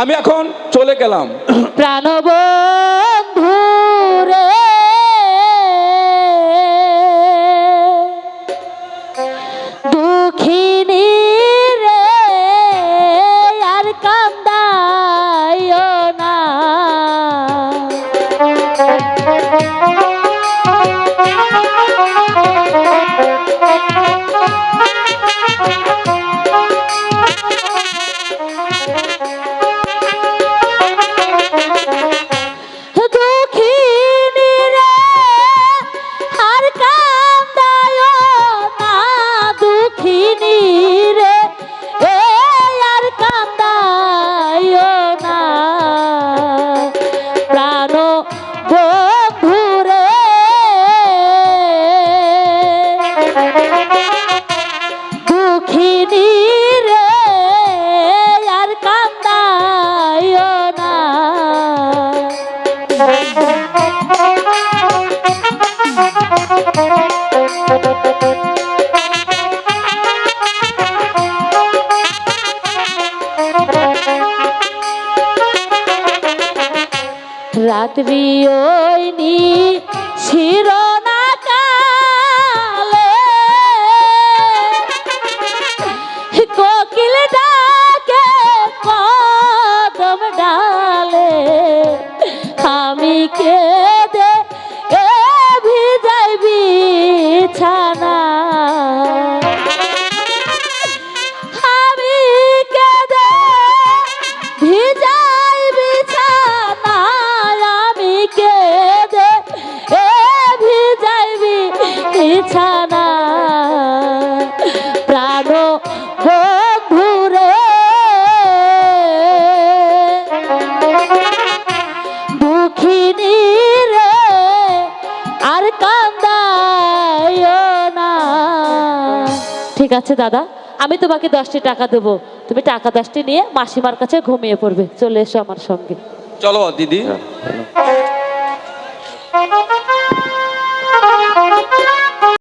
আমি এখন চলে গেলাম। প্রাণবন্ধু দুঃখিনী রে আর কান্দায় না। রাত্রি ওই নি care. দুঃখিনী রে আর কান্দায় না। ঠিক আছে দাদা আমি তোমাকে দশটি টাকা দেবো। তুমি টাকা দশটি নিয়ে মাসিমার কাছে ঘুমিয়ে পড়বে। চলে এসো আমার সঙ্গে। চলো দিদি। হ্যাঁ,